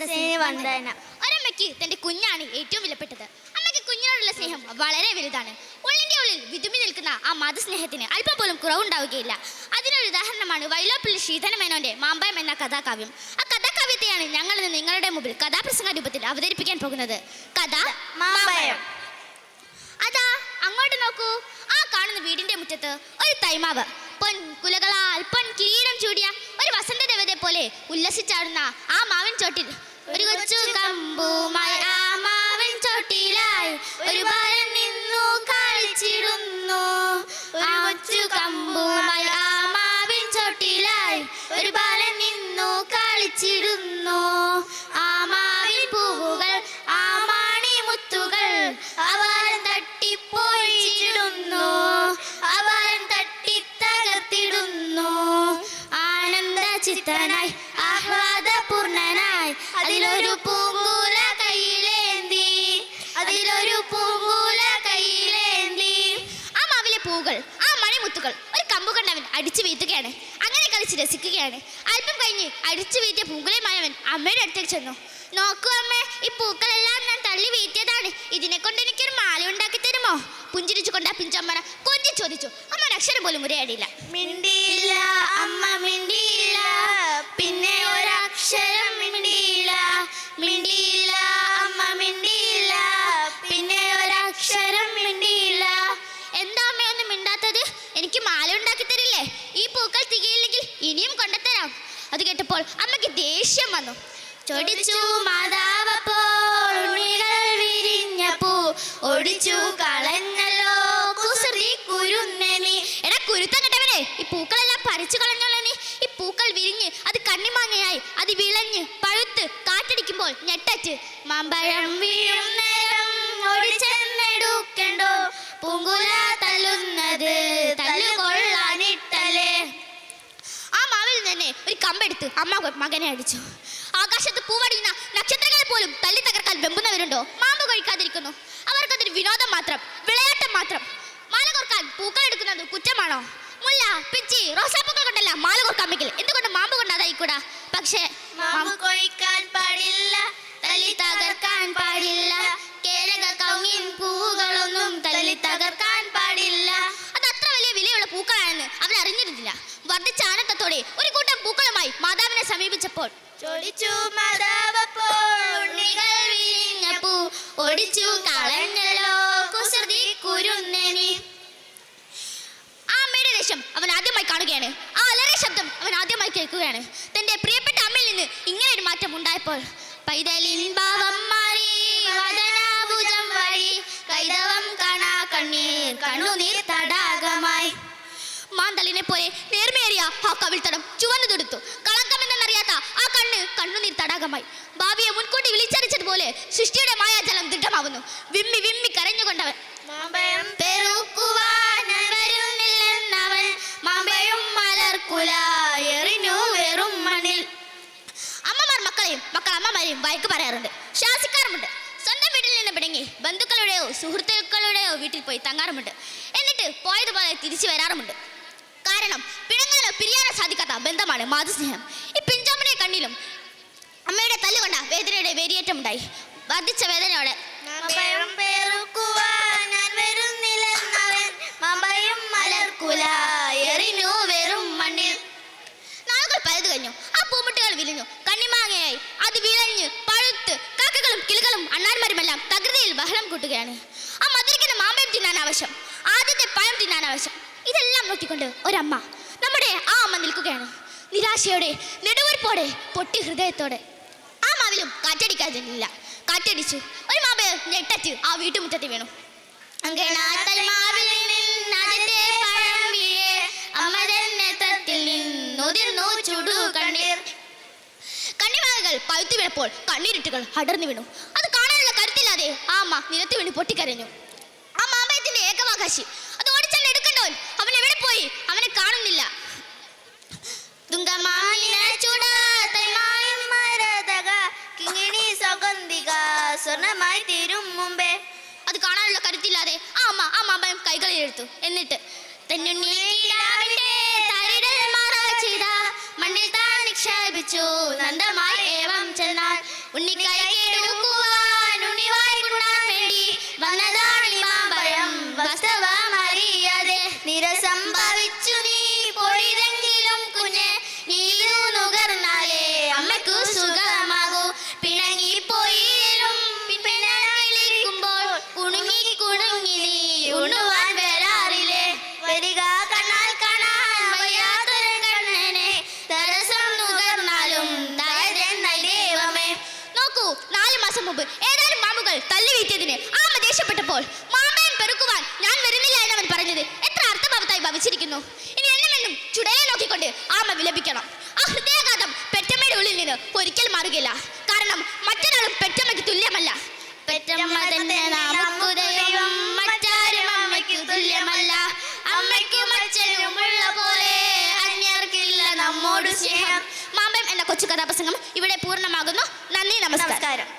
മാതസേ വന്ദന ഒരമ്മയ്ക്ക് തന്റെ കുഞ്ഞാണ് ഏറ്റവും വിലപ്പെട്ടത്. അമ്മയ്ക്ക് കുഞ്ഞിനോടുള്ള സ്നേഹം വളരെ വലുതാണ്. ഉള്ളിന്റെ ഉള്ളിൽ വിതുമ്പി നിൽക്കുന്ന ആ മാതസ്നേഹത്തിന് അല്പം പോലും കുറവുണ്ടാവുകയില്ല. അതിനൊരു ഉദാഹരണമാണ് വൈലോപ്പള്ളി ശ്രീധരമേനോന്റെ മാമ്പയം എന്ന കഥാകാവ്യം. ആ കഥാകാവ്യത്തെയാണ് ഞങ്ങൾ ഇന്ന് നിങ്ങളുടെ മുമ്പിൽ കഥാപ്രസംഗ രൂപത്തിൽ അവതരിപ്പിക്കാൻ പോകുന്നത്. കഥ മാമ്പയം അതാ അങ്ങോട്ട് നോക്കൂ. ആ കാണുന്ന വീടിന്റെ മുറ്റത്ത് ഒരു തൈമാവ്. പൊൻ കുലകളാൽ പൊൻ കിരീടം ചൂടിയ ഒരു വസന്ത ദേവതയെ പോലെ ഉല്ലസിച്ചാടുന്ന ആ മാവിൻ ചോട്ടിൽ ഒരു കൊച്ചു കമ്പുമായി ആ മാവിൻ ചോട്ടിലായി ഒരു ചിത്തനായി ആഹ്ലാദപൂർണനായി. അതിലൊരു പൂങ്കൂല കയ്യിലേന്തി. അതിലൊരു പൂങ്കൂല കയ്യിലേന്തി. ആ മാവിലെ പൂകൾ ആ മണിമുത്തുകൾ ഒരു കമ്പുകണ്ണവൻ അടിച്ചു വീഴ്ത്തുകയാണ് അങ്ങനെ കളിച്ച് രസിക്കുകയാണ്. അല്പം കഴിഞ്ഞ് അടിച്ചു വീഴ്ത്തിയ പൂങ്കുലയുമായി അവൻ അമ്മയുടെ അടുത്തേക്ക് ചെന്നു. നോക്കൂ അമ്മേ ഈ പൂക്കളെല്ലാം ഞാൻ തള്ളി വീഴ്ത്തിയതാണ് ഇതിനെ കൊണ്ട് എനിക്കൊരു മാല ഉണ്ടാക്കി തരുമോ? പുഞ്ചിരിച്ചു കൊണ്ട് ആ പിഞ്ചമ്മന കൊഞ്ചി ചോദിച്ചു. അമ്മ അക്ഷരം പോലും ഉരയാടിയില്ല. മിണ്ടിയില്ല അമ്മ മിണ്ടിയില്ല. ഇനിയും അത് കേട്ടപ്പോൾ അമ്മയ്ക്ക് ദേഷ്യം വന്നു. ചൊടിച്ചു മാതാവപ്പോൾ ഉണ്ണികൾ വിരിഞ്ഞ പൂ ഒടിച്ചു കളഞ്ഞല്ലോ കുസൃതി കുരുന്നനി എടാ കുരുത്തം കെട്ടവനെ ഈ പൂക്കളെല്ലാം പറിച്ചു കളഞ്ഞല്ലോ നീ. ഈ പൂക്കൾ വിരിഞ്ഞ് അത് കണ്ണിമാങ്ങയായി അത് വിളഞ്ഞ് പഴുത്ത് കാറ്റടിക്കുമ്പോൾ ഞെട്ടച്ച് മാമ്പഴം വീഴും നേരം ഒടിച്ചെന്നെടുക്കണ്ടോ കമ്പെടുത്ത് അമ്മ മകനെ അടിച്ചു. ആകാശത്ത് പൂവടിയുന്ന നക്ഷത്രങ്ങളെ പോലും തല്ലി തകർക്കാൻ വെമ്പുന്നവരുണ്ടോ മാമ്പ് കഴിക്കാതിരിക്കുന്നു. അവർക്കതൊരു വിനോദം മാത്രം വിളയാട്ടം മാത്രം. മാല കോർക്കാൻ പൂക്കൾ എടുക്കുന്നത് കുറ്റമാണോ? മുല്ല പിച്ചി റോസാപ്പൂക്കൾ കൊണ്ടല്ല മാല കോർക്കാമെങ്കിൽ എന്തുകൊണ്ട് മാമ്പ് കൊണ്ട് അതായിക്കൂടാ പക്ഷേ മാമ്പ് കൊഴിക്കാൻ പാടില്ല തല്ലി തകർക്കാൻ പാടില്ല. പൂക്കളാണെന്ന് അവൻ അറിഞ്ഞിരുന്നില്ല. വർദ്ധിച്ച ആനന്ദത്തോടെ ഒരു കൂട്ടം പൂക്കളുമായി മാതാവിനെ സമീപിച്ചപ്പോൾ ചൊടിച്ചു മാതാവപ്പോൾ ഒടിച്ചു കളഞ്ഞല്ലോ കുസൃതി കുരുന്നനി. ആ അമ്മയുടെ ദേഷ്യം അവൻ ആദ്യമായി കാണുകയാണ്. ആ അലറിയ ശബ്ദം അവൻ ആദ്യമായി കേൾക്കുകയാണ്. തന്റെ പ്രിയപ്പെട്ട അമ്മയിൽ നിന്ന് ഇങ്ങനെ ഒരു മാറ്റം ഉണ്ടായപ്പോൾ പൈതലിൻ ഭാവം മാറി വദനാഭുജം വഴി കൈതവം കാണാ കണ്ണീർ കണ്ണുനീർ മാന്തളിനെ പോലെ നേർമേറിയ ആ കവിൾത്തടം ചുവന്നു തൊടുത്തു കളങ്കമെന്നറിയാത്ത ആ കണ്ണ് കണ്ണുനീർ തടാകമായി. ഭാവിയെ മുൻകൂട്ടി വിളിച്ചറിച്ചതുപോലെ സൃഷ്ടിയുടെ മായാജലം ദൃഢമാവുന്നു. വിമ്മി വിമ്മി കരഞ്ഞുകൊണ്ടവൻ അമ്മമാർ മക്കളെയും മക്കൾ അമ്മമാരെയും വഴക്ക് പറയാറുണ്ട്. ശാസിക്കാറുമുണ്ട്. സ്വന്തം വീട്ടിൽ നിന്ന് പിടങ്ങി ബന്ധുക്കളുടെയോ സുഹൃത്തുക്കളുടെയോ വീട്ടിൽ പോയി തങ്ങാറുമുണ്ട്. എന്നിട്ട് പോയതുപോലെ തിരിച്ചു വരാറുമുണ്ട്. കാരണം പിണങ്ങാനോ പിരിയാനോ സാധിക്കാത്ത ബന്ധമാണ് മാതൃസ്നേഹം. ഈ പിഞ്ചാമനെ കണ്ണിലും അമ്മയുടെ തല്ലുകൊണ്ട വേദനയുടെ വേരിയേറ്റമുണ്ടായി വർദ്ധിച്ച വേദനയോടെ നാളുകൾ പലത് കഴിഞ്ഞു. ആ പൂമുട്ടുകൾ വിരിഞ്ഞു. കണ്ണിമാങ്ങയായി. അത് വിളഞ്ഞ് പഴുത്ത് കാക്കകളും കിളികളും അണ്ണാന്മാരുമെല്ലാം തകൃതിയിൽ ബഹളം കൂട്ടുകയാണ്. ആ മധുരിക്കുന്ന മാമ്പയം തിന്നാൻ ആവശ്യം. ആദ്യത്തെ പഴം തിന്നാൻ ആവശ്യം. ഇതെല്ലാം നോക്കിക്കൊണ്ട് ഒരമ്മ നമ്മുടെ ആ അമ്മ നിൽക്കുകയാണ്. നിരാശയോടെ നെടുവീർപ്പോടെ പൊട്ടി ഹൃദയത്തോടെ. ആ മാവിലും കാറ്റടിക്കാതില്ല കാറ്റടിച്ചു. ഒരു മാവ് ഞെട്ടച്ച് ആ വീട്ടുമുറ്റത്ത് വീണു. അങ്കണാത്തൽ മാവിൽ ചുടു പഴുത്തു വീണപ്പോൾ കണ്ണീരിട്ടുകൾ അടർന്നു വീണു. അത് കാണാനുള്ള കരുത്തില്ലാതെ ആ അമ്മ നിലത്ത് വീണ് പൊട്ടിക്കരഞ്ഞു. ഏകവാകാശി അത് ഓടിച്ചെന്ന് എടുക്കണ്ടോ അവൻ എവിടെ പോയി? അവനെ കാണുന്നില്ല. സ്വർണമായി തീരും മുമ്പേ. അത് കാണാനുള്ള കരുത്തില്ലാതെ ആ അമ്മ ആ മാമ്പഴം കൈകളിലെടുത്തു എന്നിട്ട് തെന്നുണ്ണിയിലാവിന്റെ നാല് മാസം മുമ്പ് ഏതാനും മാമുകൾ തല്ലി വീട്ടിയതിന് ആമ ദേഷ്യപ്പെട്ടപ്പോൾ മാമയൻ പെറുക്കുവാൻ ഞാൻ വരുന്നില്ല എന്ന് അവൻ പറഞ്ഞത് എത്ര അർത്ഥഭാവത്തായി ഭവിച്ചിരിക്കുന്നു. ഇനി എന്നുമെന്നും ചുടലെ നോക്കിക്കൊണ്ട് ആമ വിലപിക്കണം. ആ ഹൃദയാഘാതം പെറ്റമ്മയുടെ ഉള്ളിൽ നിന്ന് ഒരിക്കൽ മാറുകയില്ല. കാരണം മറ്റൊരാളും പെറ്റമ്മയ്ക്ക് തുല്യമല്ല. പെറ്റമ്മ തുല്യമല്ല. അമ്മയ്ക്കും അച്ഛനുമുള്ള പോലെ അന്യർക്കില്ല നമ്മോട് സ്നേഹം. കൊച്ചു കഥാപ്രസംഗം ഇവിടെ പൂർണമാകുന്നു. നന്ദി നമസ്കാരം.